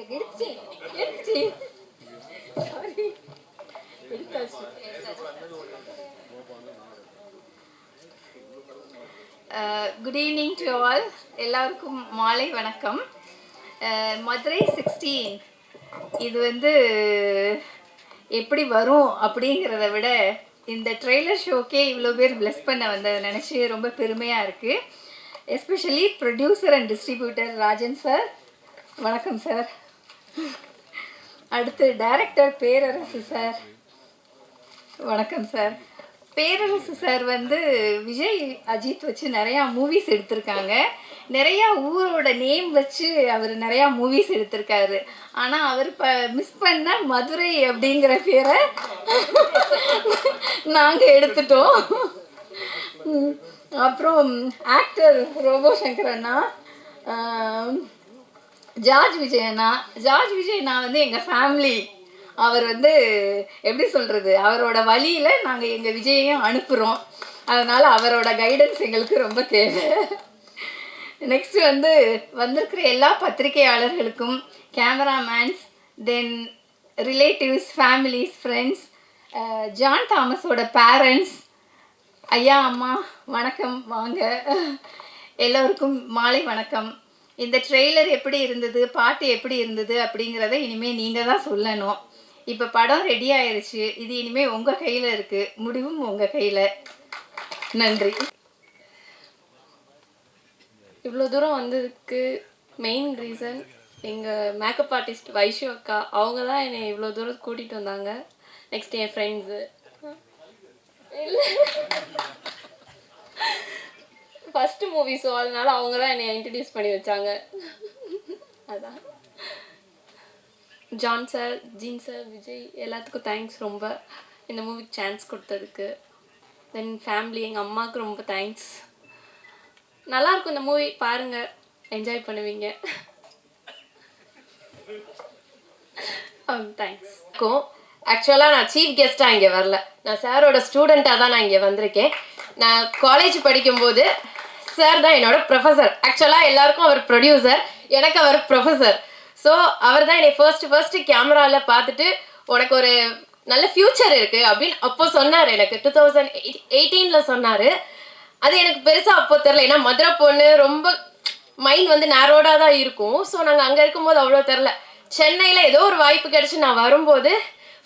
எடுத்துச்சு எடுத்துச்சு. சாரி எடுத்தாச்சு குட் ஈவினிங் டு ஆல் எல்லாருக்கும் மாலை வணக்கம். மதுரை சிக்ஸ்டீன் இது வந்து எப்படி வரும் அப்படிங்கிறத விட இந்த ட்ரெய்லர் ஷோக்கே இவ்வளோ பேர் பிளஸ் பண்ண வந்ததை நினச்சி ரொம்ப பெருமையாக இருக்குது especially producer and distributor Rajan sir வணக்கம் சார் அடுத்து டைரக்டர் பேரரசு சார் வணக்கம் சார் பேரரசு சார் வந்து விஜய் அஜித் வச்சு நிறையா மூவிஸ் எடுத்திருக்காங்க. நிறையா ஊரோட நேம் வச்சு அவர் நிறையா மூவிஸ் எடுத்திருக்காரு. ஆனால் அவர் இப்போ மிஸ் பண்ண மதுரை அப்படிங்கிற பேரை நாங்கள் எடுத்துட்டோம். அப்புறம் ஆக்டர் ரோபோ சங்கர் அண்ணா. ஜார்ஜ் விஜயனா ஜார்ஜ் விஜயனா வந்து எங்கள் ஃபேமிலி அவர் வந்து எப்படி சொல்கிறது அவரோட வழியில் நாங்கள் எங்கள் விஜயையும் அனுப்புகிறோம் அதனால் அவரோட கைடன்ஸ் எங்களுக்கு ரொம்ப தேவை. நெக்ஸ்ட் வந்து வந்திருக்கிற எல்லா பத்திரிகையாளர்களுக்கும் cameramans then relatives families friends John தாமஸோட parents ஐயா அம்மா வணக்கம் வாங்க. எல்லோருக்கும் மாலை வணக்கம். இந்த ட்ரெய்லர் எப்படி இருந்தது பாட்டு எப்படி இருந்தது அப்படிங்கிறத இனிமேல் நீங்கள் தான் சொல்லணும். இப்போ படம் ரெடி ஆயிருச்சு. இது இனிமேல் உங்கள் கையில் இருக்குது முடிவும் உங்கள் கையில். நன்றி. இவ்வளோ தூரம் வந்ததுக்கு மெயின் ரீசன் எங்கள் மேக்கப் ஆர்டிஸ்ட் வைஷு அக்கா அவங்க தான் என்னை இவ்வளோ தூரம் கூட்டிகிட்டு வந்தாங்க. நெக்ஸ்ட் என் ஃப்ரெண்ட்ஸு இல்லை. ஃபஸ்ட்டு மூவி ஸோ அதனால அவங்க தான் என்னை இன்ட்ரடியூஸ் பண்ணி வச்சாங்க. அதான். John sir Gene sir Vijay எல்லாத்துக்கும் தேங்க்ஸ் ரொம்ப. இந்த மூவிக்கு சான்ஸ் கொடுத்ததுக்கு. தென் ஃபேமிலி எங்கள் அம்மாவுக்கு ரொம்ப தேங்க்ஸ் நல்லாயிருக்கும் இந்த மூவி பாருங்க. என்ஜாய் பண்ணுவீங்க. தேங்க்ஸ் இருக்கும் ஆக்சுவலாக நான் சீஃப் கெஸ்ட்டாக இங்கே வரல. நான் சாரோட ஸ்டூடெண்ட்டாக தான் நான் இங்கே வந்திருக்கேன். நான் காலேஜ் படிக்கும்போது சார் தான் என்னோட ப்ரொஃபஸர் ஆக்சுவலாக எல்லாருக்கும் அவர் ப்ரொடியூசர் எனக்கு அவர் ப்ரொஃபஸர் ஸோ அவர் தான் என்னை ஃபர்ஸ்ட் ஃபர்ஸ்ட் கேமராவில் பார்த்துட்டு உனக்கு ஒரு நல்ல ஃப்யூச்சர் இருக்குது அப்படின்னு அப்போ சொன்னார் எனக்கு. டூ தௌசண்ட் எயிட்டீனில் சொன்னார். அது எனக்கு பெருசாக அப்போ தெரில ஏன்னா மதுரை பொண்ணு ரொம்ப மைண்ட் வந்து நேரோடாக தான் இருக்கும். ஸோ நாங்கள் அங்கே இருக்கும்போது அவ்வளோ தெரில சென்னையில் ஏதோ ஒரு வாய்ப்பு கிடச்சி நான் வரும்போது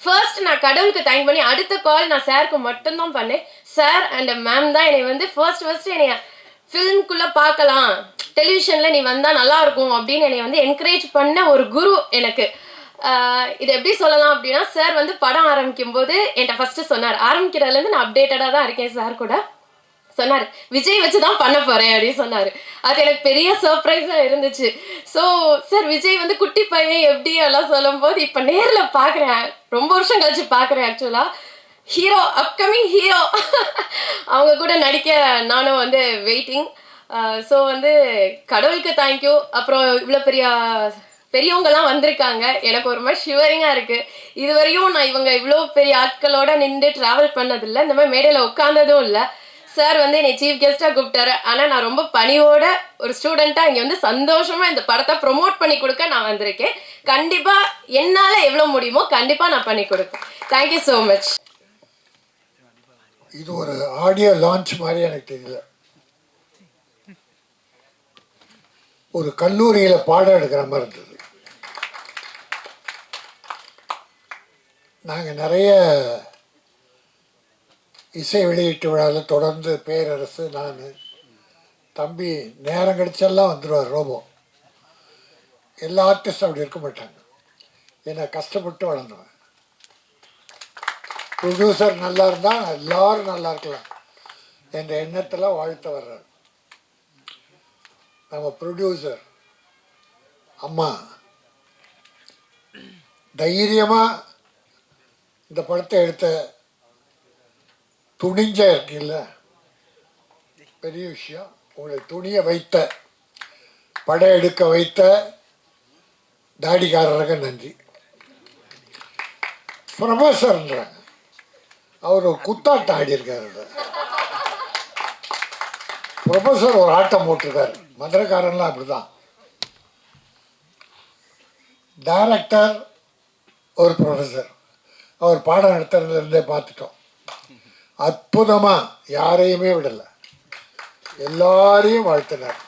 ஃபர்ஸ்ட் நான் கடவுளுக்கு தேங்க் பண்ணி அடுத்த கால் நான் சாருக்கு மட்டும்தான் பண்ணேன். சார் அண்ட் மேம் தான் என்னை வந்து ஃபர்ஸ்ட் ஃபர்ஸ்ட் என்னை ஃபிலிம்குள்ளே பார்க்கலாம். டெலிவிஷனில் நீ வந்தால் நல்லா இருக்கும் அப்படின்னு என்னை வந்து என்கரேஜ் பண்ண ஒரு குரு எனக்கு. இது எப்படி சொல்லலாம் அப்படின்னா சார் வந்து படம் ஆரம்பிக்கும் போது என்கிட்ட ஃபஸ்ட்டு சொன்னார். ஆரம்பிக்கிறதுலேருந்து நான் அப்டேட்டடாக தான் இருக்கேன் சார் கூட. சொன்னார் விஜய் வச்சு தான் பண்ண போகிறேன் அப்படின்னு சொன்னார். அது எனக்கு பெரிய சர்ப்ரைஸாக இருந்துச்சு. ஸோ சார் விஜய் வந்து குட்டி பையன் எப்படி எல்லாம் சொல்லும்போது இப்போ நேரில் பார்க்குறேன். ரொம்ப வருஷம் கழிச்சு பார்க்குறேன் ஆக்சுவலாக ஹீரோ அப்கமிங் ஹீரோ அவங்க கூட நடிக்க நானும் வந்து வெயிட்டிங் ஸோ வந்து கடவுளுக்கு தேங்க்யூ அப்புறம் இவ்வளோ பெரிய பெரியவங்கலாம் வந்திருக்காங்க. எனக்கு ஒரு மாதிரி ஷிவரிங்காக இருக்குது இதுவரையும் நான் இவங்க இவ்வளோ பெரிய ஆட்களோட நின்று ட்ராவல் பண்ணதில்லை. இந்த மாதிரி மேடையில் உட்காந்ததும் இல்லை. சார் வந்து என்னை சீஃப் கெஸ்ட்டாக கூப்பிட்டாரு. ஆனால் நான் ரொம்ப பணியோட ஒரு ஸ்டூடெண்ட்டாக இங்கே வந்து சந்தோஷமாக இந்த படத்தை ப்ரொமோட் பண்ணி கொடுக்க நான் வந்திருக்கேன். கண்டிப்பாக என்னால் எவ்வளோ முடியுமோ கண்டிப்பாக நான் பண்ணி கொடுப்பேன். தேங்க்யூ ஸோ மச் இது ஒரு ஆடியோ லான்ச் மாதிரி எனக்கு தெரியல. ஒரு கல்லூரியில் பாடம் எடுக்கிற மாதிரி இருந்தது. நாங்கள் நிறைய இசை வெளியீட்டு விழாவில் தொடர்ந்து பேரரசு நான் தம்பி நேரம் கிடைச்செல்லாம் வந்துடுவார் ரோபோ. எல்லா ஆர்டிஸ்டும் அப்படி இருக்க மாட்டாங்க. ஏன்னா கஷ்டப்பட்டு வளர்ந்தவன். ப்ரொடியூசர் நல்லா இருந்தால் எல்லாரும் நல்லா இருக்கலாம் என்ற எண்ணத்தில் வாழ்த்த வர்றார். நம்ம ப்ரொடியூசர் அம்மா தைரியமாக இந்த படத்தை எடுத்த துணிஞ்ச இருக்குல்ல பெரிய விஷயம் உங்களை துணியை வைத்த படம் எடுக்க வைத்த தாடிக்காரருக்கு நன்றி. ப்ரொஃபஸர்ன்றாங்க அவர் குத்தாட்டம் ஆடியிருக்காரு ப்ரொஃபஸர் ஒரு ஆட்டம் போட்டிருக்காரு. மதுரைக்காரன்லாம் அப்படிதான். டைரக்டர் ஒரு ப்ரொஃபஸர் அவர் பாடம் நடத்துறதுலேருந்தே பார்த்துட்டோம். அற்புதமாக யாரையுமே விடலை. எல்லாரையும் வாழ்த்தினார்.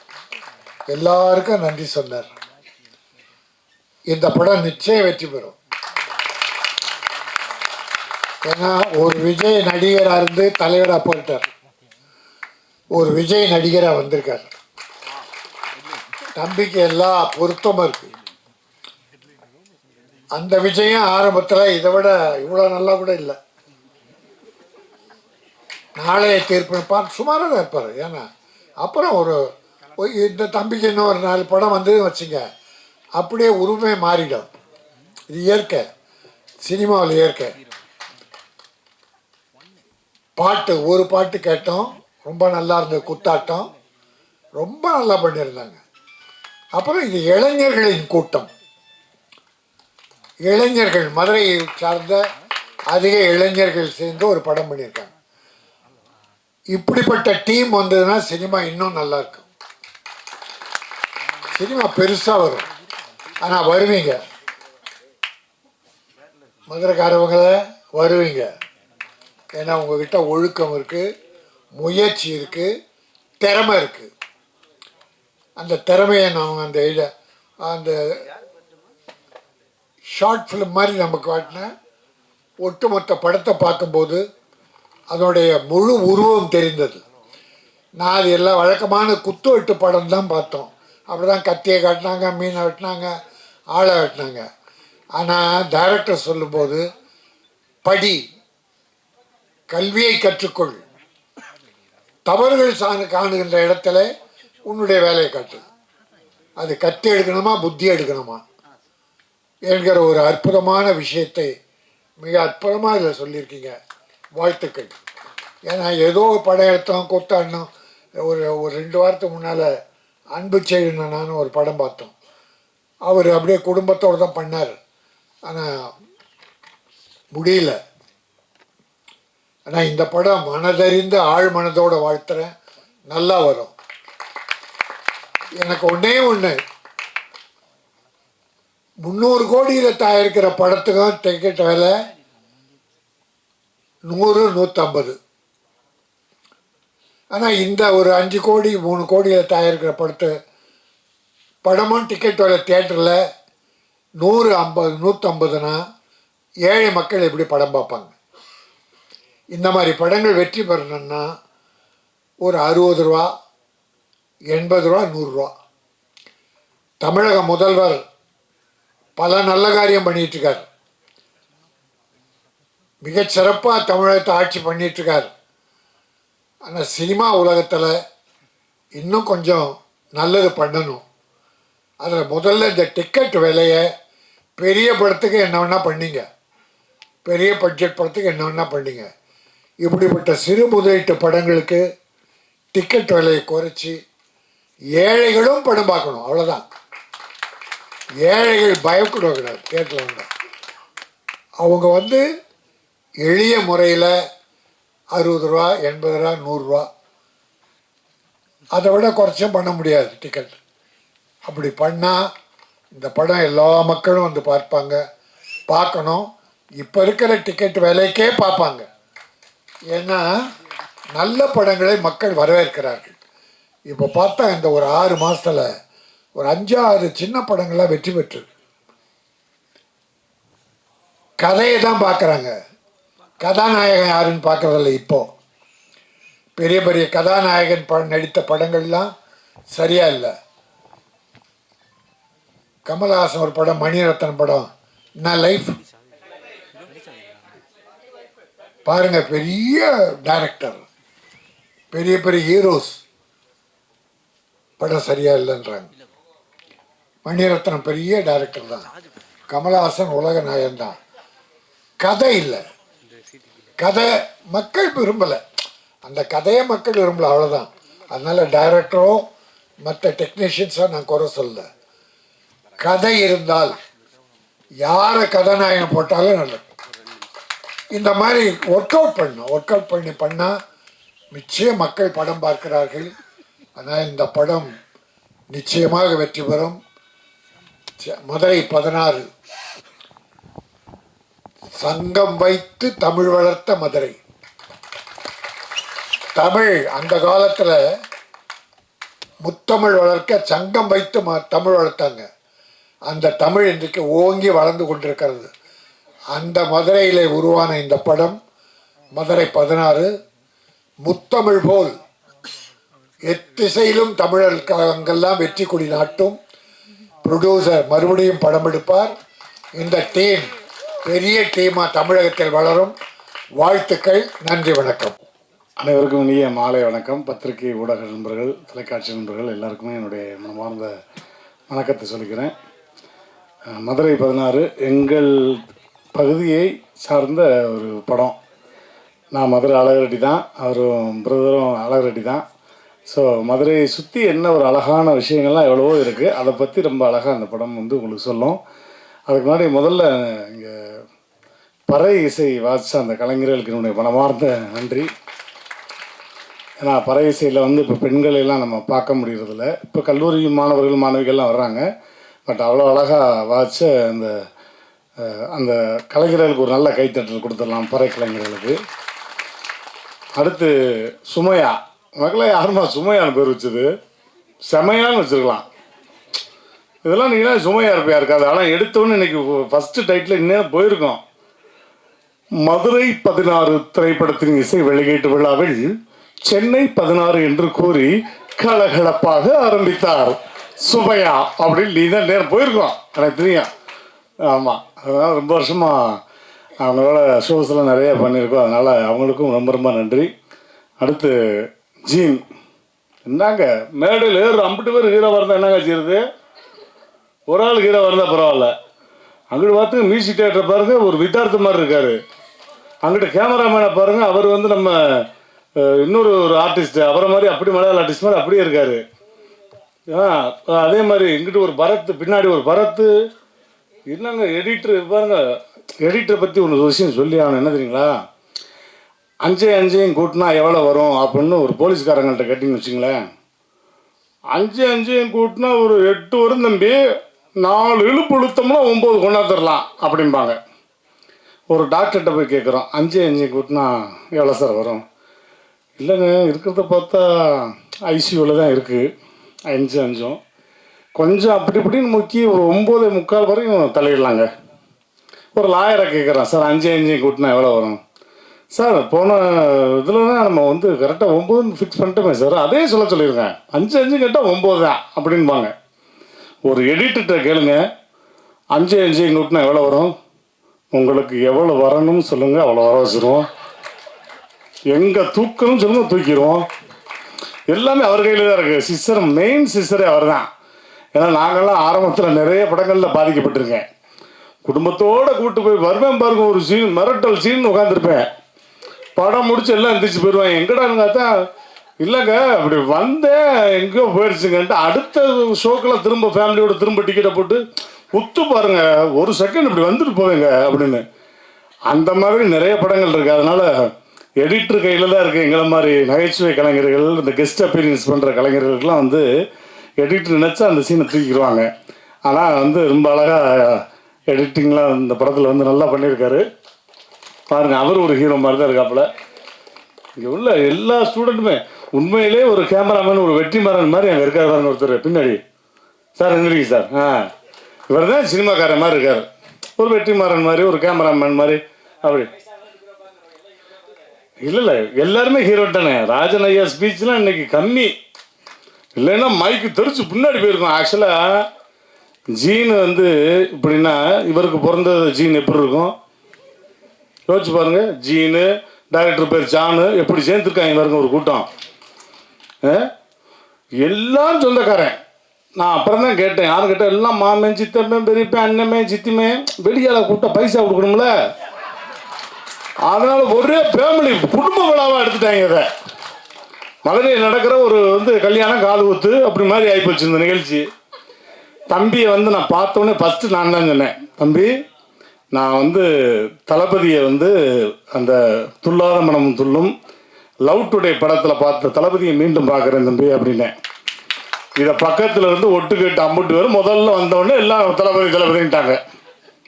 எல்லாருக்கும் நன்றி சொன்னார். இந்த படம் நிச்சயம் வெற்றி பெறும். ஏன்னா ஒரு விஜய் நடிகராக இருந்து தலைவராக போயிட்டார் ஒரு விஜய் நடிகராக வந்திருக்கார். தம்பிக்கு எல்லா பொருத்தமும் இருக்கு. அந்த விஜயம் ஆரம்பத்தில் இதை விட இவ்வளோ நல்லா கூட இல்லை. நாளைய தீர்ப்பு சுமாராக தான் இருப்பார். ஏன்னா அப்புறம் ஒரு இந்த தம்பிக்கு இன்னும் ஒரு நாலு படம் வந்ததும் வச்சுங்க அப்படியே உருவமே மாறிடும். இது இயற்கை. சினிமாவில் இயற்கை. பாட்டு ஒரு பாட்டு கேட்டோம் ரொம்ப நல்லா இருந்தது குத்தாட்டம். ரொம்ப நல்லா பண்ணியிருந்தாங்க. அப்புறம் இது இளைஞர்களின் கூட்டம். இளைஞர்கள் மதுரையை சார்ந்த அதிக இளைஞர்கள் சேர்ந்து ஒரு படம் பண்ணியிருக்காங்க. இப்படிப்பட்ட டீம் வந்ததுன்னா சினிமா இன்னும் நல்லா இருக்கும். சினிமா பெருசாக வரும். ஆனால் வருவீங்க. மதுரைக்காரவங்கள வருவீங்க. ஏன்னா உங்ககிட்ட ஒழுக்கம் இருக்குது முயற்சி இருக்குது திறமை இருக்குது அந்த திறமையை நான் அந்த இட அந்த ஷார்ட் ஃபிலிம் மாதிரி நமக்கு காட்டின ஒட்டுமொத்த படத்தை பார்க்கும்போது அதனுடைய முழு உருவம் தெரிந்தது. நான் அது எல்லாம் வழக்கமான குத்து வெட்டு படம் தான் பார்த்தோம். அப்படி தான் கத்தியை காட்டினாங்க மீனை வெட்டினாங்க ஆளை வெட்டினாங்க. ஆனால் டைரக்டர் சொல்லும்போது படி கல்வியை கற்றுக்கொள். தவறுகள் சாணு காணுகின்ற இடத்துல உன்னுடைய வேலையை காட்டு. அது கற்று எடுக்கணுமா புத்தி எடுக்கணுமா? என்கிற ஒரு அற்புதமான விஷயத்தை மிக அற்புதமாக இதில் சொல்லியிருக்கீங்க. வாழ்த்துக்கள். ஏன்னா ஏதோ படம் எடுத்தோம் கொத்தாடினோம். ஒரு ஒரு ரெண்டு வாரத்துக்கு முன்னால் அன்பு செய்யணும் ஒரு படம் பார்த்தோம். அவர் அப்படியே குடும்பத்தோடு தான் பண்ணார். ஆனால் முடியல. ஆனால் இந்த படம் மனதறிந்து ஆழ் மனதோட வாழ்த்துறேன் நல்லா வரும். எனக்கு ஒன்றே ஒன்று முந்நூறு கோடியில் தயாரிக்கிற படத்துக்கும் டிக்கெட் விலை நூறு நூற்றம்பது ஆனால் இந்த ஒரு அஞ்சு கோடி மூணு கோடியில் தயாரிக்கிற படத்து படமும் டிக்கெட் விலை தேட்டரில் நூறு ஐம்பது நூற்றம்பதுனா ஏழை மக்கள் எப்படி படம் பார்ப்பாங்க? இந்த மாதிரி படங்கள் வெற்றி பெறணும்னா ஒரு அறுபது ரூபா எண்பது ரூபா நூறுரூவா தமிழக முதல்வர் பல நல்ல காரியம் பண்ணிகிட்ருக்கார் இருக்கார் தமிழகத்தை ஆட்சி பண்ணிகிட்ருக்கார் இருக்கார் ஆனால் சினிமா உலகத்தில் இன்னும் கொஞ்சம் நல்லது பண்ணணும். அதில் முதல்ல இந்த டிக்கெட் விலையை பெரிய படத்துக்கு என்ன வேணால் பண்ணீங்க. பெரிய பட்ஜெட் படத்துக்கு என்ன வேணால் பண்ணீங்க. இப்படிப்பட்ட சிறு முதலீட்டு படங்களுக்கு டிக்கெட் விலையை குறைச்சி ஏழைகளும் படம் பார்க்கணும். அவ்வளோதான் ஏழைகள் பயப்படக்கூடாது தேட்டரில் வந்து அவங்க வந்து எளிய முறையில் அறுபது ரூபா எண்பது ரூபா நூறுரூவா அதை விட குறைச்சும் பண்ண முடியாது டிக்கெட் அப்படி பண்ணால் இந்த படம் எல்லா மக்களும் வந்து பார்ப்பாங்க. பார்க்கணும். இப்போ இருக்கிற டிக்கெட் விலைக்கே பார்ப்பாங்க. ஏன்னா நல்ல படங்களை மக்கள் வரவேற்கிறார்கள். இப்போ பார்த்தா இந்த ஒரு ஆறு மாதத்தில் ஒரு அஞ்சாறு சின்ன படங்கள்லாம் வெற்றி பெற்று. கதையை தான் பார்க்குறாங்க. கதாநாயகன் யாருன்னு பார்க்குறதில்ல இப்போ. பெரிய பெரிய கதாநாயகன் ப நடித்த படங்கள்லாம் சரியா இல்லை. கமலஹாசன் ஒரு படம் மணிரத்னம் படம். என்ன லைஃப் பாருங்க பெரிய டைரக்டர் பெரிய பெரிய ஹீரோஸ் படம் சரியா இல்லைன்றாங்க. மணிரத்னம் பெரிய டைரக்டர் தான். கமலஹாசன் உலக நாயன் தான் கதை இல்லை. கதை மக்கள் விரும்பலை. அந்த கதையை மக்கள் விரும்பல அவ்வளோதான் அதனால டைரக்டரும் மற்ற டெக்னீஷியன்ஸாக நான் குறை சொல்ல கதை இருந்தால் யாரை கதாநாயகன் போட்டாலும் நல்லது. இந்த மாதிரி ஒர்க் அவுட் பண்ணும் ஒர்க் அவுட் பண்ணி பண்ணால் நிச்சயம் மக்கள் படம் பார்க்கிறார்கள். ஆனால் இந்த படம் நிச்சயமாக வெற்றி பெறும். ச- மதுரை பதினாறு. சங்கம் வைத்து தமிழ் வளர்த்த மதுரை. தமிழ் அந்த காலத்தில் முத்தமிழ் வளர்க்க சங்கம் வைத்து ம தமிழ் வளர்த்தாங்க. அந்த தமிழ் இன்றைக்கு ஓங்கி வளர்ந்து கொண்டிருக்கிறது. அந்த மதுரையிலே உருவான இந்த படம் மதுரை பதினாறு முத்தமிழ் போல். எத்திசையிலும் தமிழர்களுக்கெல்லாம் வெற்றி கொடி நாட்டும். ப்ரொடியூசர் மறுபடியும் படம் எடுப்பார். இந்த டீம் பெரிய டீமாக தமிழகத்தில் வளரும். வாழ்த்துக்கள் நன்றி வணக்கம். அனைவருக்கும் இனிய மாலை வணக்கம். பத்திரிகை ஊடக நண்பர்கள் தொலைக்காட்சி நண்பர்கள் எல்லாருக்குமே என்னுடைய மனமார்ந்த வணக்கத்தை சொல்லிக்கிறேன். மதுரை பதினாறு எங்கள் பகுதியை சார்ந்த ஒரு படம். நான் மதுரை அழகரடி தான். அவரும் பிரதரும் அழகரடி தான். ஸோ மதுரையை சுற்றி என்ன ஒரு அழகான விஷயங்கள்லாம் எவ்வளவோ இருக்குது அதை பற்றி ரொம்ப அழகாக அந்த படம் வந்து உங்களுக்கு சொல்லும். அதுக்கு முன்னாடி முதல்ல இங்கே பறை இசை வாசித்த அந்த கலைஞர்களுக்கு என்னுடைய மனமார்ந்த நன்றி. ஏன்னா பறை இசையில் வந்து இப்போ பெண்களை எல்லாம் நம்ம பார்க்க முடியறதில்ல. இப்போ கல்லூரி மாணவர்கள் மாணவிகள்லாம் வர்றாங்க. பட் அவ்வளோ அழகாக வாசிச்ச அந்த அந்த கலைஞர்களுக்கு ஒரு நல்ல கைத்தட்டல் கொடுத்துடலாம் பறை கலைஞர்களுக்கு அடுத்து சுமையா. மக்களே யாருமா சுமையான்னு பேர் வச்சது? செமையான்னு வச்சுருக்கலாம். இதெல்லாம் நீங்களாம் சுமையாக இருப்பையா இருக்காது. ஆனால் எடுத்தோன்னு இன்னைக்கு ஃபஸ்ட்டு டைட்டில் இன்னும் போயிருக்கோம். மதுரை பதினாறு திரைப்படத்தின் இசை வெளியீட்டு விழாவில் சென்னை பதினாறு என்று கூறி கலகலப்பாக ஆரம்பித்தார் சுமையா அப்படின்னு நீ தான் நேரம் போயிருக்கோம். எனக்கு தெரியும். ஆமாம் அதனால் ரொம்ப வருஷமாக அவங்களோட ஷோஸ்லாம் நிறைய பண்ணியிருக்கோம். அதனால் அவங்களுக்கும் ரொம்ப ரொம்ப நன்றி. அடுத்து ஜீன். என்னங்க? மேடையில் ஏறு ஐம்பது பேர் ஹீரோ வரதா என்னங்க செய்யுது ஒரு ஆள் ஹீரோ வரதா பரவாயில்ல. அங்கிட்டு பார்த்து மியூசிக் தேட்டர் பாருங்க ஒரு வித்தார்த்த மாதிரி இருக்கார். அங்கிட்ட கேமராமேனை பாருங்க அவர் வந்து நம்ம இன்னொரு ஒரு ஆர்டிஸ்ட் அவரை மாதிரி அப்படி மலையாள ஆர்டிஸ்ட் மாதிரி அப்படியே இருக்காரு. ஆ அதே மாதிரி இங்கிட்டு ஒரு பரத் பின்னாடி ஒரு பரத்து இல்லைங்க எடிட்டர் பாருங்க எடிட்டரை பற்றி ஒன்று விஷயம் சொல்லி ஆகணும். என்ன தெரியுங்களா? அஞ்சே அஞ்சையும் கூட்டினா எவ்வளோ வரும் அப்படின்னு ஒரு போலீஸ்காரங்கள்ட்ட கேட்டிங்கன்னு வச்சுங்களேன். அஞ்சு அஞ்சையும் கூட்டினா ஒரு எட்டு வரும் தம்பி. நாலு இழுப்பு இழுத்தோம்னா ஒம்பது கொண்டாந்துடலாம் அப்படிம்பாங்க. ஒரு டாக்டர்கிட்ட போய் கேட்குறோம் அஞ்சு அஞ்சு கூட்டினா எவ்வளோ சார் வரும்? இல்லைங்க இருக்கிறத பார்த்தா ஐசியூவில் தான் இருக்குது அஞ்சு அஞ்சும். கொஞ்சம் அப்படி இப்படின்னு முக்கி ஒரு ஒம்பது முக்கால் வரையும் தலையிடலாங்க ஒரு லாயரை கேட்குறேன் சார் அஞ்சு அஞ்சு கூட்டினா எவ்வளோ வரும்? சார் போன இதில் தான் நம்ம வந்து கரெக்டாக ஒம்பதுன்னு ஃபிக்ஸ் பண்ணிட்டோமே சார். அதே சொல்ல சொல்லியிருக்கேன். அஞ்சு அஞ்சு கேட்டால் ஒம்பது தான் அப்படின்பாங்க. ஒரு எடிட்டர்கிட்ட கேளுங்க. அஞ்சு அஞ்சு கூட்டினா எவ்வளோ வரும்? உங்களுக்கு எவ்வளோ வரணும்னு சொல்லுங்கள் அவ்வளோ வர வச்சுருவோம். எங்கே தூக்கணும்னு சொல்லுங்கள் தூக்கிடுவோம் எல்லாமே அவர் கையில் தான் இருக்குது சிஸ்டர் மெயின் சிஸ்டரே அவர் தான் ஏன்னா நாங்கள்லாம் ஆரம்பத்தில் நிறைய படங்களில் பாதிக்கப்பட்டிருக்கேன். குடும்பத்தோடு கூட்டு போய் வருவேன் பாருங்க ஒரு சீன் மிரட்டல் சீன் உட்காந்துருப்பேன் படம் முடிச்சு எல்லாம் எந்திரிச்சு போயிடுவேன் எங்கடான்னு பார்த்தா இல்லைங்க அப்படி வந்தேன் எங்கேயோ போயிடுச்சுங்கன்ட்டு அடுத்த ஷோக்கெல்லாம் திரும்ப ஃபேமிலியோட திரும்ப டிக்கெட்டை போட்டு உத்து பாருங்க ஒரு செகண்ட் இப்படி வந்துட்டு போவேங்க அப்படின்னு. அந்த மாதிரி நிறைய படங்கள் இருக்குது அதனால எடிட்டர் கையில் தான் இருக்குது எங்களை மாதிரி நகைச்சுவை கலைஞர்கள் இந்த கெஸ்ட் அப்பீரியன்ஸ் பண்ணுற கலைஞர்களுக்கெல்லாம் வந்து எடிட்டர் நினச்சா அந்த சீனை தூக்கிடுவாங்க ஆனால் வந்து ரொம்ப அழகாக எடிட்டிங்லாம் இந்த படத்தில் வந்து நல்லா பண்ணியிருக்காரு. பாருங்கள் அவர் ஒரு ஹீரோ மாதிரி தான் இருக்காப்புல. இங்கே உள்ள எல்லா ஸ்டூடெண்ட்டுமே உண்மையிலே ஒரு கேமராமேன் ஒரு வெற்றிமாறன் மாதிரி அங்கே இருக்காரு பாருங்க ஒருத்தர். பின்னாடி. சார் எந்திரிங்க சார். ஆ. இவர் தான் சினிமாக்காரன் மாதிரி இருக்கார். ஒரு வெற்றிமாறன் மாதிரி ஒரு கேமராமேன் மாதிரி. அப்படி. இல்லை இல்லை. எல்லாருமே ஹீரோ தானே. ராஜன் ஐயா ஸ்பீச்லாம் இன்னைக்கு கம்மி. இல்லைன்னா மைக்கு தெரிச்சு பின்னாடி போயிருக்கும். ஆக்சுவலாக ஜீன் வந்து இப்படின்னா இவருக்கு பிறந்த ஜீன் எப்படி இருக்கும்? யோசிச்சு பாருங்க. ஜீனு டைரக்டர் பேர் ஜானு எப்படி சேர்ந்துருக்காங்க பாருங்க ஒரு கூட்டம். ஆ? எல்லாம் சொந்தக்காரன். நான் அப்புறம் தான் கேட்டேன். யாரும் கேட்டேன் எல்லாம் மாமன் சித்தப்பன் பெரியப்பேன் அண்ணமே சித்திமே வெளியால கூட்ட பைசா கொடுக்கணும்ல? அதனால ஒரே ஃபேமிலி குடும்ப விழாவாக எடுத்துட்டாங்க இதை மதுரையில் நடக்கிற ஒரு வந்து கல்யாணம் காது ஊத்து அப்படி மாதிரி ஆகிப்போச்சு இந்த நிகழ்ச்சி. தம்பியை வந்து நான் பார்த்தோன்னே ஃபஸ்ட்டு நான் தான் சொன்னேன் தம்பி நான் வந்து தளபதியை வந்து அந்த துல்லாத மனம் துள்ளும் லவ் டுடே படத்தில் பார்த்த தளபதியை மீண்டும் பார்க்குறேன் தம்பி அப்படின்னேன். இதை பக்கத்தில் இருந்து ஒட்டு கேட்டு அம்புட்டு வரும் முதல்ல வந்தவொடனே எல்லாம் தளபதி தளபதின்ட்டாங்க.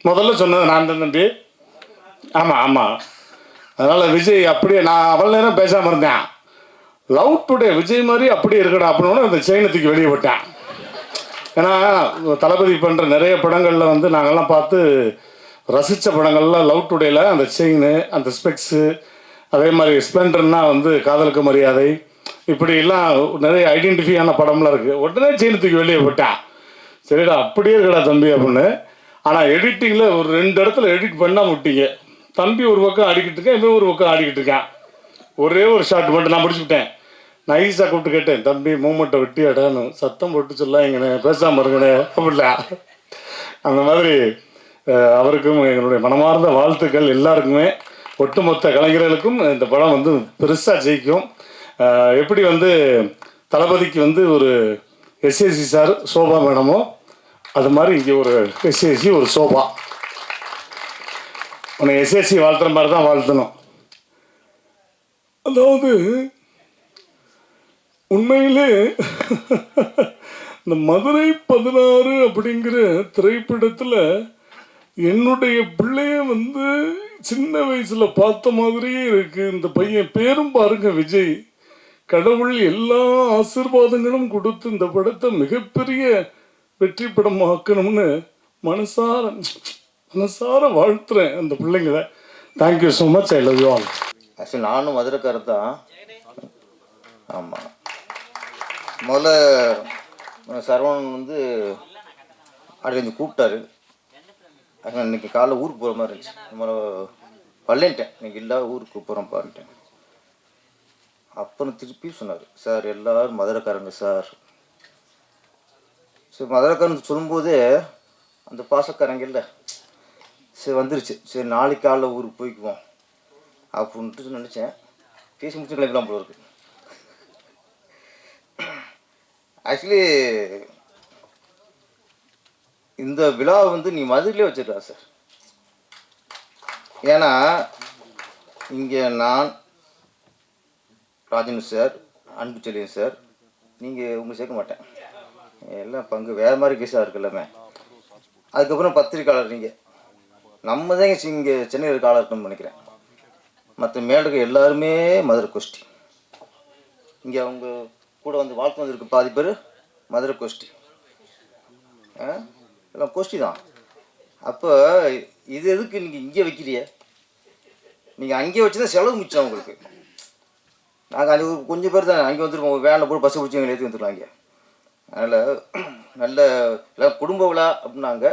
முதல்ல சொன்னது நான் தான் தம்பி. ஆமாம் ஆமாம் அதனால் விஜய் அப்படியே நான் அவ்வளோ நேரம் பேசாமல் இருந்தேன். லவ் டுடே விஜய் மாதிரி அப்படியே இருக்கடா அப்படின்னு அந்த சைனத்துக்கு வெளியே விட்டேன் ஏன்னா தளபதி பண்ணுற நிறைய படங்களில் வந்து நாங்கள்லாம் பார்த்து ரசித்த படங்கள்லாம் லவ் டுடேல அந்த செயின் அந்த ஸ்பெக்ஸு அதே மாதிரி ஸ்ப்ளெண்டர்னா வந்து காதலுக்கு மரியாதை இப்படிலாம் நிறைய ஐடென்டிஃபையான படம்லாம் இருக்குது உடனே செயின் தூக்கி வெளியே விட்டேன் சரிடா அப்படியே இருக்கடா தம்பி அப்படின்னு. ஆனால் எடிட்டிங்கில் ஒரு ரெண்டு இடத்துல எடிட் பண்ணால் முட்டிங்க. தம்பி ஒரு பக்கம் ஆடிக்கிட்டு இருக்கேன் இவன் ஒரு பக்கம் ஆடிக்கிட்டு இருக்கான். ஒரே ஒரு ஷாட் மட்டும் நான் முடிச்சுக்கிட்டேன். நைஸாக கூப்பிட்டு கேட்டேன் தம்பி மூமெண்ட்டை வெட்டி அடான்னு சத்தம் போட்டு சொல்லாங்கண்ணே பேசாமல் இருக்கணே அப்படில அந்த மாதிரி அவருக்கும் எங்களுடைய மனமார்ந்த வாழ்த்துக்கள் எல்லாருக்குமே. ஒட்டுமொத்த கலைஞர்களுக்கும் இந்த படம் வந்து பெருசாக ஜெயிக்கும். எப்படி வந்து தளபதிக்கு வந்து ஒரு எஸ்ஏசி சார் சோபா மேடமோ அது மாதிரி இங்கே ஒரு எஸ்ஏசி ஒரு சோபா. உன்னை எஸ்எஸ்சி வாழ்த்துற மாதிரி தான் வாழ்த்தணும். அதாவது உண்மையிலே இந்த மதுரை பதினாறு அப்படிங்கிற திரைப்படத்தில் என்னுடைய பிள்ளைய வந்து சின்ன வயசில் பார்த்த மாதிரியே இருக்குது இந்த பையன் பேரும் பாருங்க விஜய். கடவுள் எல்லா ஆசீர்வாதங்களும் கொடுத்து இந்த படத்தை மிகப்பெரிய வெற்றி படமாக்கணும்னு மனசார மனசார வாழ்த்துறேன் அந்த பிள்ளைங்களை. Thank you so much I love you all actually நானும் மதுரைக்காரர் தான் ஆமாம் முதல்ல சரவணன் வந்து அடிஞ்சு கூப்பிட்டாரு. இன்னைக்கு காலைல ஊருக்கு போகிற மாதிரி இருந்துச்சு. முதல்ல பல்லேன்ட்டேன் இன்னைக்கு இல்லாத ஊருக்கு போகிறோம் பாருன்ட்டேன். அப்புறம் திருப்பி சொன்னார் சார் எல்லாரும் மதுரைக்காரங்க சார். சரி மதுரைக்காரன் சொல்லும்போது அந்த பாசக்காரங்க இல்லை சரி வந்துருச்சு. சரி நாளைக்கு காலைல ஊருக்கு போய்க்குவோம். அப்படின்ட்டு நினச்சேன். பேசி முடிச்சு கிளம்பலாம் போல இருக்குது ஆக்சுவலி இந்த விழா வந்து நீ மதுரையிலே வச்சிருக்கா சார் ஏன்னா இங்கே நான் ராஜன் சார் அன்பு செல்லியன் சார் நீங்கள் உங்களை சேர்க்க மாட்டேன். எல்லாம் பங்கு வேறு மாதிரி கேஸாக இருக்கு எல்லாமே. அதுக்கப்புறம் பத்திரிக்கையாளர் நீங்கள் நம்ம தான் இங்கே சென்னையில் இருக்க ஆளாக இருக்கணும்னு நினைக்கிறேன். மற்ற மேடுக்கு எல்லாருமே மதுரை கோஷ்டி இங்கே அவங்க கூட வந்து வாழ்த்து வந்திருக்கு பாதி பேர். மதுரை கோஷ்டி. எல்லாம் கோஷ்டி தான். அப்போ இது எதுக்கு நீங்கள் இங்கே வைக்கிறிய நீங்கள் அங்கே வச்சு தான் செலவு மிச்சம் உங்களுக்கு. நாங்கள் அது கொஞ்சம் பேர் தான். அங்கே வந்துருக்கோம். வேனில் போய் பஸ்ஸை பிடிச்சி எங்களை ஏற்றி வந்துருவோம் அங்கே. அதனால் நல்ல எல்லாம் குடும்ப விழா அப்படின்னாங்க.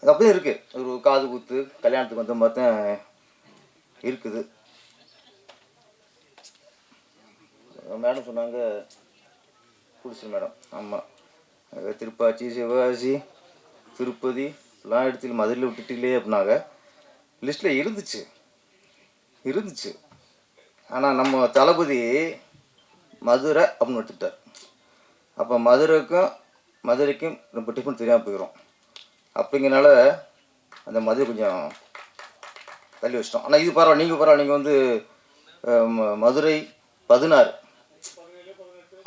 அது அப்படியே இருக்குது ஒரு காது குத்து கல்யாணத்துக்கு வந்த மாதிரி தான் இருக்குது. மேடம் சொன்னாங்க குடிசை மேடம் ஆமாம் திருப்பாச்சி சிவகாசி திருப்பதி எல்லாம் இடத்துல மதுரையில் விட்டுட்டீங்களே அப்படின்னாங்க. லிஸ்ட்டில் இருந்துச்சு. இருந்துச்சு. ஆனால் நம்ம தளபதி மதுரை அப்படின்னு எடுத்துட்டார் அப்போ மதுரைக்கும் மதுரைக்கும் ரொம்ப டிஃபன் தெரியாமல் போயிடும் அப்படிங்கிறனால அந்த மதுரை கொஞ்சம் தள்ளி வச்சிட்டோம். ஆனால் இது பரவாயில்ல. நீங்கள் பரவாயில்ல. நீங்கள் வந்து ம- மதுரை பதினாறு.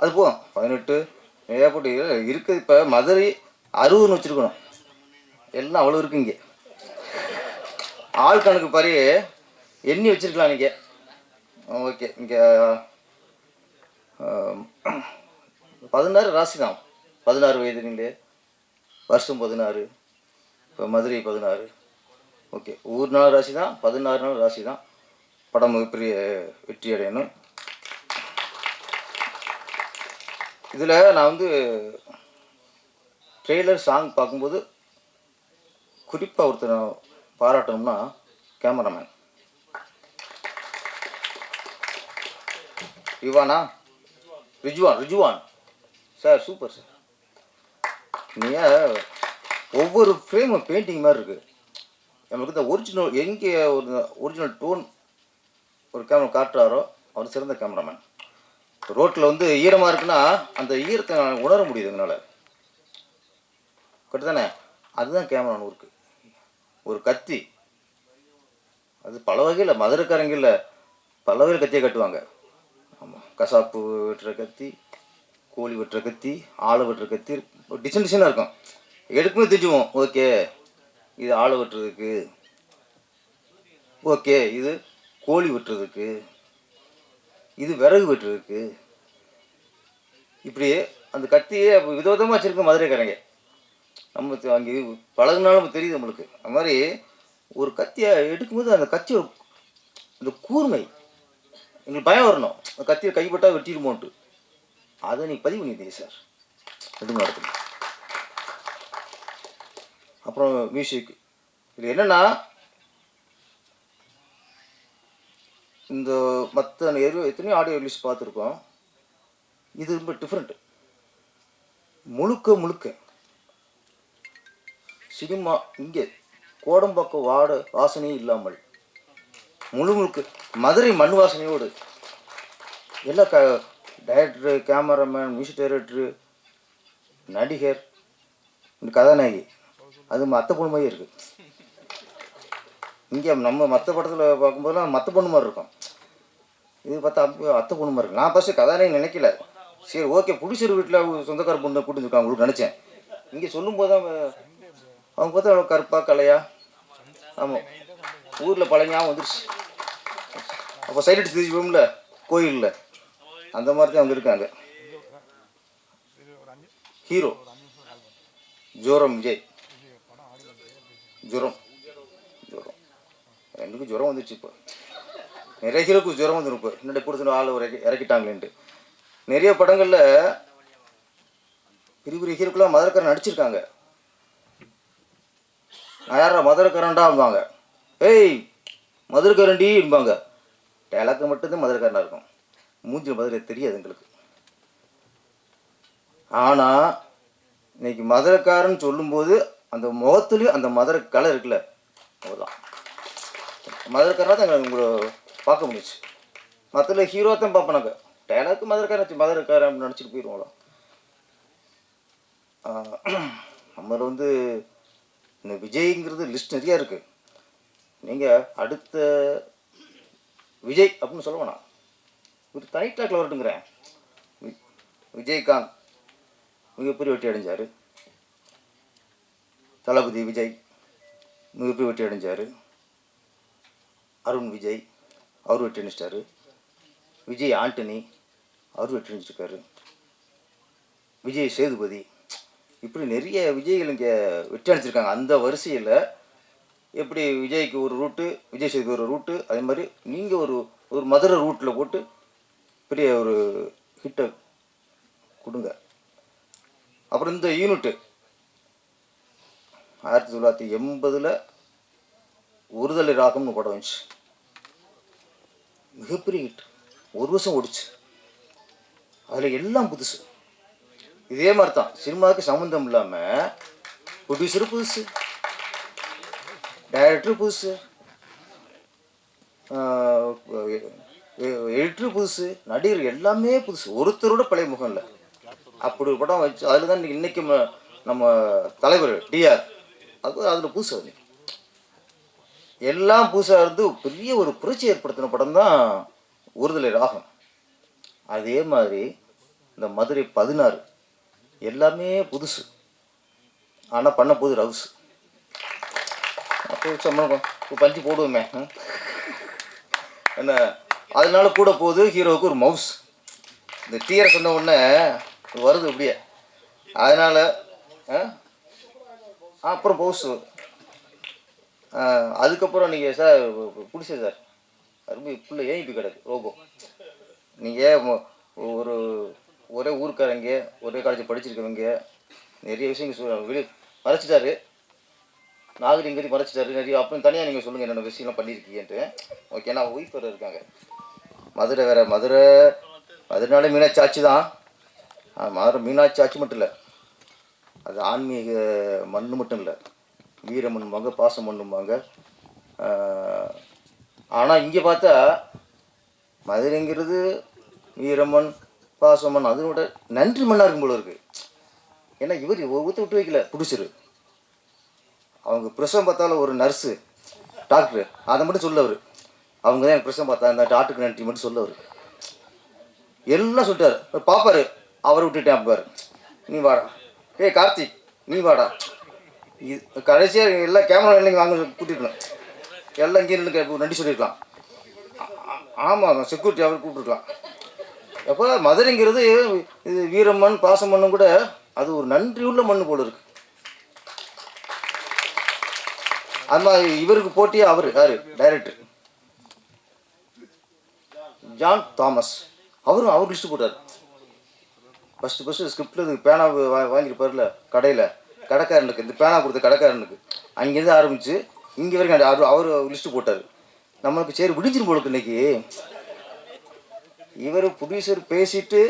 அது போதும். பதினெட்டு ஏகப்பட்டு இருக்குது இப்போ மதுரை அறுபதுன்னு வச்சுருக்கணும். எல்லாம் அவ்வளோ இருக்கு இங்கே. ஆள் கணக்கு பாரு. எண்ணி வச்சிருக்கலாம் நீங்கள் ஓகே. இங்கே பதினாறு ராசி தான் பதினாறு வயதுங்களே வருஷம் பதினாறு. இப்போ மதுரை பதினாறு. ஓகே. ஊர் நாள் ராசி தான் பதினாறு நாள் ராசி தான் படம் மிகப்பெரிய வெற்றி அடையணும். இதில் நான் வந்து ட்ரெய்லர் சாங் பார்க்கும்போது குறிப்பாக ஒருத்தர் பாராட்டணும்னா cameraman Ivana Rizwan Rizwan. Sir super sir நீங்கள் ஒவ்வொரு ஃப்ரேமும் பெயிண்டிங் மாதிரி இருக்குது நமக்கு இந்த ஒரிஜினல் எங்கே ஒரு ஒரிஜினல் டோன் ஒரு கேமரா காட்டுறாரோ அவர் சிறந்த கேமராமேன் ரோட்டில் வந்து ஈரமாக இருக்குன்னா அந்த ஈரத்தை நான் உணர முடியுது எங்களால். கரெக்டு தானே? அதுதான் கேமரா நூறுக்கு. ஒரு கத்தி. அது பல வகையில் மதுரைக்காரங்களில் பல வகையில் கத்தியை கட்டுவாங்க. ஆமாம் கசாப்பு வெட்டுற கத்தி கோழி வெட்டுற கத்தி ஆளை வெட்டுற கத்தி டிசைன் டிசைனாக இருக்கும். எடுக்கும்போது தெரிஞ்சுவோம் ஓகே இது ஆளை வெட்டுறதுக்கு ஓகே இது கோழி வெட்டுறதுக்கு இது விறகு வெட்டுறதுக்கு இப்படி அந்த கத்தியே விதவிதமாக வச்சுருக்க மதுரைக்காரங்க. நம்ம அங்கே பழகுனாலும் தெரியுது நம்மளுக்கு. அது மாதிரி ஒரு கத்தியை எடுக்கும்போது அந்த கத்தி ஒரு அந்த கூர்மை. எங்களுக்கு பயம் வரணும். அந்த கத்தியை கைப்பட்டால் வெட்டிடுமோன்ட்டு. அதை நீ பதிவு பண்ணிட்டீங்க சார். ரெண்டு மணி நேரத்தில் அப்புறம் மியூசிக் இது என்னென்னா இந்த மற்ற எத்தனையோ ஆடியோ ரிலீஸ் பார்த்துருக்கோம். இது ரொம்ப டிஃப்ரெண்ட் முழுக்க முழுக்க சினிமா இங்கே கோடம்பாக்கம் வாட வாசனையே இல்லாமல் முழு முழுக்க மதுரை மண் வாசனையோடு எல்லா க டைரக்டரு கேமராமேன் மியூசிக் டைரக்டரு நடிகர் கதாநாயகி. அது மற்ற பொண்ணு மாதிரி இருக்குது இங்கே நம்ம மற்ற படத்தில் பார்க்கும்போதெல்லாம் மற்ற பொண்ணு மாதிரி இருக்கும். இது பார்த்தா அப்போ அத்தை பொண்ணு மாதிரி இருக்கும் நான் ஃபஸ்ட்டு கதாநாயகி நினைக்கல. சரி ஓகே புடிச்சர் வீட்டில் சொந்தக்கார பொண்ணு கூட்டிருக்காங்க உங்களுக்கு நினச்சேன். இங்கே சொல்லும்போது தான் அவங்க பார்த்தா அவ்வளோ கருப்பா கலையா? ஆமாம் ஊரில் பழங்காவும் வந்துருச்சு. அப்போ சைட் அடிச்சு தெரிஞ்சுப்போம்ல கோயிலில். அந்த மாதிரி தான் வந்திருக்காங்க. ஹீரோ ஜோரம் விஜய். ஜுரம். ஜுரம். ரெண்டுக்கும் ஜுரம் வந்துருச்சு இப்போ. நிறைய ஹீரோக்கு ஜுரம் வந்துடும் இப்போ. என்னடா கொடுத்துட்டு ஆள் இறக்கி- இறக்கிட்டாங்களேன்ட்டு. நிறைய படங்களில் பெரிய பெரிய ஹீரோக்கெல்லாம் மதுரக்காரன் நடிச்சிருக்காங்க. நான் யாரா மதுரக்காரன்டாம்பாங்க ஏய் மதுரக்காரன்டிம்பாங்க டேலாக்கு மட்டும்தான் மதுரக்காரனாக இருக்கும். மூஞ்சி மதுரை தெரியாது எங்களுக்கு. ஆனால் இன்னைக்கு மதுரக்காரன் சொல்லும்போது அந்த முகத்துலேயும் அந்த மதுரை கலை இருக்குல்ல அவ்வளோதான் மதுரக்காரனாக தான் எங்களை உங்களை பார்க்க முடிஞ்சுச்சு. மற்ற ஹீரோ தான் பார்ப்போம் டேலாக்கு மதுரைக்காரன் மதுரைக்காரன் நினச்சிட்டு போயிடுவோம் நம்மள வந்து இந்த விஜய்ங்கிறது லிஸ்ட் நிறையா இருக்குது நீங்கள் அடுத்த விஜய் அப்படின்னு சொல்ல வேணாம். ஒரு தனி வரட்டுங்கிறேன். விஜய்காந்த் விஜயகாந்த் மிகப்பெரிய வெற்றி அடைஞ்சார். தளபதி விஜய் மிகப்பெரிய வெற்றி அடைஞ்சார். அருண் விஜய் அவர் வெற்றி அடைஞ்சிட்டாரு. விஜய் ஆண்டனி அவர் வெற்றி அடைஞ்சிருக்காரு விஜய் சேதுபதி. இப்படி நிறைய விஜய்கள் இங்கே வெற்றி அடைஞ்சிருக்காங்க. அந்த வரிசையில் எப்படி விஜய்க்கு ஒரு ரூட்டு விஜய் சேதுபதி ஒரு ரூட்டு அதே மாதிரி நீங்கள் ஒரு ஒரு மதுரை ரூட்டில் போட்டு பெரிய ஒரு ஹிட்டை கொடுங்க. அப்புறம் இந்த யூனிட்டு ஆயிரத்தி தொள்ளாயிரத்தி எண்பதில் ஒருதலை ராகம்னு படம் வந்துச்சு. மிகப்பெரிய ஹிட் ஒரு வருஷம் ஓடிச்சு. அதில் எல்லாம் புதுசு. இதே மாதிரி தான் சினிமாவுக்கு சம்மந்தம் இல்லாமல் ப்ரொடியூசர் புதுசு. டைரக்டர் புதுசு. எடிட்டர் புதுசு நடிகர் எல்லாமே புதுசு. ஒருத்தரோட பழைய முகம் இல்லை. அப்படி ஒரு படம் வச்சு அதில் தான் இன்னைக்கு நம்ம தலைவர் டிஆர் அது அதில் புதுசு அது. எல்லாம் புதுசாக இருந்து பெரிய ஒரு புரட்சி ஏற்படுத்தின படம் தான் ஒருதலை ராகம் அதே மாதிரி இந்த மதுரை பதினாறு எல்லாமே புதுசு. ஆனால் பண்ண போது ரவுஸ் அப்போ சம்பளம் பஞ்சு போடுவோமே என்ன? அதனால கூட போகுது ஹீரோவுக்கு ஒரு மவுஸ். இந்த டீயர் சொன்ன உடனே வருது இப்படியே. அதனால் அப்புறம் பவுஸு அதுக்கப்புறம் நீங்கள் சார் பிடிச்சது சார். அரும்பி பிள்ளை ஏன் இப்படி கிடக்கு ரோபோ. நீங்கள் ஒரு ஒரே ஊருக்காரங்க ஒரே காலேஜ் படிச்சிருக்கவங்க நிறைய விஷயங்கள் சொல்ல வெளியே மறைச்சிட்டாரு. நாகரிகங்கிறது மறைச்சிட்டாரு நிறைய அப்புறம் தனியாக நீங்கள் சொல்லுங்கள் என்னென்ன விஷயம்லாம் பண்ணியிருக்கீங்கன்ட்டு ஓகே நான் ஒய்ஃப் வேறு இருக்காங்க. மதுரை வேற மதுரை மதுரைனாலே மீனாட்சி ஆட்சி தான் மதுரை மீனாட்சி ஆட்சி மட்டும் இல்லை. அது ஆன்மீக மண் மட்டும் இல்லை. வீர மண்ணும்பாங்க பாச மண்ணும்பாங்க. ஆனால் இங்கே பார்த்தா மதுரைங்கிறது வீரமன் பாசமன் அதனோட நன்றி மண்ணாக இருக்கும் போல இருக்கு. ஏன்னா இவர் ஒவ்வொருத்தர் விட்டு வைக்கல பிடிச்சிரு. அவங்க பிரசவம் பார்த்தாலும் ஒரு நர்ஸு டாக்டர் அதை மட்டும் சொல்லவர். அவங்க தான் எனக்கு பிரசவம் பார்த்தா இந்த டாக்டருக்கு நன்றி மட்டும் சொல்லவர். எல்லாம் சொல்லிட்டாரு. பாப்பாரு அவரை விட்டுட்டேன் அப்பாரு நீ வாடா. ஏய் கார்த்திக் நீ வாடா. இது கடைசியாக எல்லா கேமரா இல்லைங்க வாங்க கூட்டிருக்கலாம் எல்லாம் இங்கே இருந்து கே- நன்றி சொல்லியிருக்கலாம் ஆமாம் செக்யூரிட்டி அவர் கூப்பிட்டுருக்கலாம். அப்போ மதுரைங்கிறது இது வீரமண் பாசமண்ணும் கூட அது ஒரு நன்றி உள்ள மண் போல இருக்கு. அது மாதிரி இவருக்கு போட்டியே அவர்? யாரு? டைரக்டர் ஜான் தாமஸ் அவரும் அவர் லிஸ்ட் போட்டார். ஃபஸ்ட்டு ஃபஸ்ட்டு ஸ்கிரிப்டில் இது பேனா வாங்கியிருப்பார்ல கடையில். கடைக்காரனுக்கு இந்த பேனா கொடுத்த கடைக்காரனுக்கு. அங்கேருந்து ஆரம்பித்து இங்கே வரைக்கும் அவர் அவர் லிஸ்ட்டு போட்டார். நம்மளுக்கு சரி விடிஞ்சிரும் போலுக்கு இன்னைக்கு. இவர் ப்ரொடியூசர் பேசிட்டு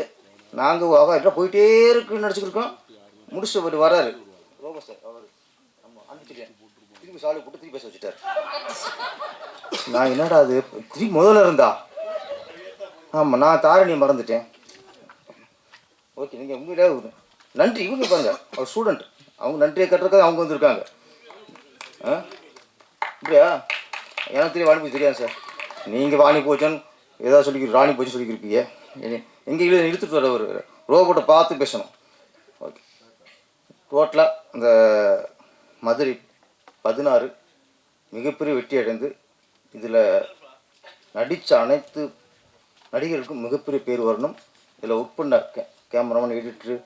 நாங்கள் அவர்கிட்ட போயிட்டே இருக்குன்னு நடிச்சுக்கிருக்கோம். முடிச்சுட்டு அவர் வராரு. ரோபோ சார் அவர் ஆமாம் அனுப்பிச்சிட்டேன். திரும்பி சாலை போட்டு திருப்பி பேச வச்சுட்டார். நான் என்னடா அது? திரும்பி முதல்ல இருந்தா? ஆமாம் நான் தாரணி மறந்துட்டேன். ஓகே நீங்கள் உண்மையிலே நன்றி. இவங்க பாருங்க அவர் ஸ்டூடெண்ட் அவங்க நன்றியை கட்டுறதுக்காக அவங்க வந்திருக்காங்க. ஆ? இப்படியா எனக்கு தெரியும் வாணி போய் தெரியாது சார். நீங்கள் வாணி போச்சன் ஏதாவது சொல்லி ராணி போச்சு சொல்லிக்கிருப்பீங்க எங்கேயும் இழு இழுத்துட்டு வர ஒரு ரோபோட்டை பார்த்து பேசணும். ஓகே. டோட்டலாக அந்த மதுரை பதினாறு மிகப்பெரிய வெற்றி அடைந்து இதில் நடித்த அனைத்து நடிகருக்கும் மிகப்பெரிய பேர் வரணும். இதில் ஒர்க் பண்ண கே கேமராமேன் எடிட்ரு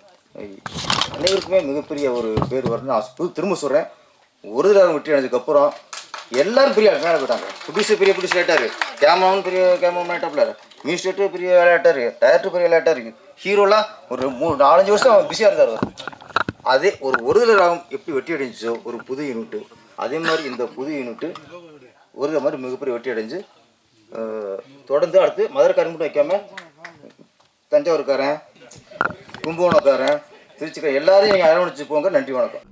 அனைவருக்குமே மிகப்பெரிய ஒரு பேர் வரணும் ஆசை. திரும்ப சொல்கிறேன் ஒரு தடவை வெற்றி அடைஞ்சதுக்கப்புறம் எல்லாரும் பெரிய மேலே போயிட்டாங்க ப்ரொடியூசர் பெரிய ப்ரொடியூசர் லேட்டாரு கேமராவும் பெரிய கேமராமேன் ஆகிட்டாப்ல மியூசிக் பெரிய விளையாட்டாரு. டேரக்டர் பெரிய விளையாட்டாரு. ஹீரோலாம் ஒரு மூணு நாலஞ்சு வருஷம் அவன் பிஸியாக இருந்தார். அதே ஒரு ஒருதலை ராகம் எப்படி வெட்டி அடைஞ்சிச்சோ ஒரு புது யூனிட்டு அதே மாதிரி இந்த புது யூனிட்டு ஒரு மாதிரி மிகப்பெரிய வெட்டி அடைஞ்சு தொடர்ந்து அடுத்து மதுரைக்காரன் மட்டும் வைக்காம தஞ்சாவூர்காரன் கும்பகோணக்காரன் திருச்சிக்காரன் எல்லாரையும் நீங்கள் அரவணைச்சு போங்க. நன்றி வணக்கம்.